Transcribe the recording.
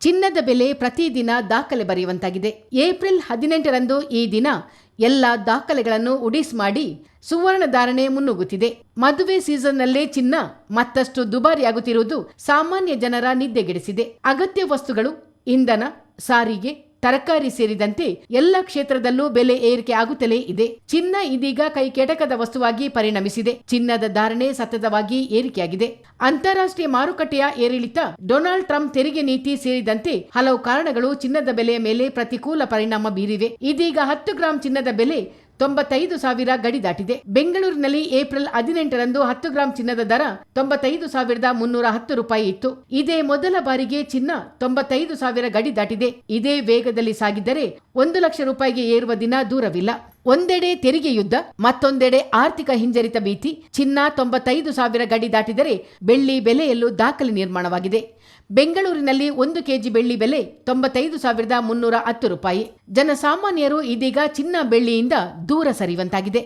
ಚಿನ್ನದ ಬೆಲೆ ಪ್ರತಿದಿನ ದಾಖಲೆ ಬರೆಯುವಂತಾಗಿದೆ. ಏಪ್ರಿಲ್ ಹದಿನೆಂಟರಂದು ಈ ದಿನ ಎಲ್ಲ ದಾಖಲೆಗಳನ್ನು ಉಡಿಸ್ ಮಾಡಿ ಸುವರ್ಣ ಧಾರಣೆ ಮುನ್ನುಗ್ಗುತ್ತಿದೆ. ಮದುವೆ ಸೀಸನ್ನಲ್ಲೇ ಚಿನ್ನ ಮತ್ತಷ್ಟು ದುಬಾರಿಯಾಗುತ್ತಿರುವುದು ಸಾಮಾನ್ಯ ಜನರ ನಿದ್ದೆಗೆಡಿಸಿದೆ. ಅಗತ್ಯ ವಸ್ತುಗಳು, ಇಂಧನ, ಸಾರಿಗೆ ತರಕಾರಿ ಸೇರಿದಂತೆ ಎಲ್ಲ ಕ್ಷೇತ್ರದಲ್ಲೂ ಬೆಲೆ ಏರಿಕೆ ಆಗುತ್ತಲೇ ಇದೆ. ಚಿನ್ನ ಇದೀಗ ಕೈ ಕೆಟಕದ ವಸ್ತುವಾಗಿ ಪರಿಣಮಿಸಿದೆ. ಚಿನ್ನದ ಧಾರಣೆ ಸತತವಾಗಿ ಏರಿಕೆಯಾಗಿದೆ. ಅಂತಾರಾಷ್ಟ್ರೀಯ ಮಾರುಕಟ್ಟೆಯ ಏರಿಳಿತ ಡೊನಾಲ್ಡ್ ಟ್ರಂಪ್ ತೆರಿಗೆ ನೀತಿ ಸೇರಿದಂತೆ ಹಲವು ಕಾರಣಗಳು ಚಿನ್ನದ ಬೆಲೆಯ ಮೇಲೆ ಪ್ರತಿಕೂಲ ಪರಿಣಾಮ ಬೀರಿವೆ. ಇದೀಗ ಹತ್ತು ಗ್ರಾಂ ಚಿನ್ನದ ಬೆಲೆ ತೊಂಬತ್ತೈದು ಸಾವಿರ ಗಡಿ ದಾಟಿದೆ. ಬೆಂಗಳೂರಿನಲ್ಲಿ ಏಪ್ರಿಲ್ ಹದಿನೆಂಟರಂದು ಹತ್ತು ಗ್ರಾಂ ಚಿನ್ನದ ದರ ತೊಂಬತ್ತೈದು ಸಾವಿರದ ಮುನ್ನೂರ ಹತ್ತು ರೂಪಾಯಿ ಇತ್ತು. ಇದೇ ಮೊದಲ ಬಾರಿಗೆ ಚಿನ್ನ ತೊಂಬತ್ತೈದು ಸಾವಿರ ಗಡಿ ದಾಟಿದೆ. ಇದೇ ವೇಗದಲ್ಲಿ ಸಾಗಿದ್ದರೆ ಒಂದು ಲಕ್ಷ ರೂಪಾಯಿಗೆ ಏರುವ ದಿನ ದೂರವಿಲ್ಲ. ಒಂದೆಡೆ ತೆರಿಗೆ ಯುದ್ಧ, ಮತ್ತೊಂದೆಡೆ ಆರ್ಥಿಕ ಹಿಂಜರಿತ ಭೀತಿ, ಚಿನ್ನ ತೊಂಬತ್ತೈದು ಸಾವಿರ ಗಡಿ ದಾಟಿದರೆ ಬೆಳ್ಳಿ ಬೆಲೆಯಲ್ಲೂ ದಾಖಲೆ ನಿರ್ಮಾಣವಾಗಿದೆ. ಬೆಂಗಳೂರಿನಲ್ಲಿ ಒಂದು ಕೆಜಿ ಬೆಳ್ಳಿ ಬೆಲೆ ತೊಂಬತ್ತೈದು ಸಾವಿರದ ಮುನ್ನೂರ ಹತ್ತು ರೂಪಾಯಿ. ಜನಸಾಮಾನ್ಯರು ಇದೀಗ ಚಿನ್ನ ಬೆಳ್ಳಿಯಿಂದ ದೂರ ಸರಿಯುವಂತಾಗಿದೆ.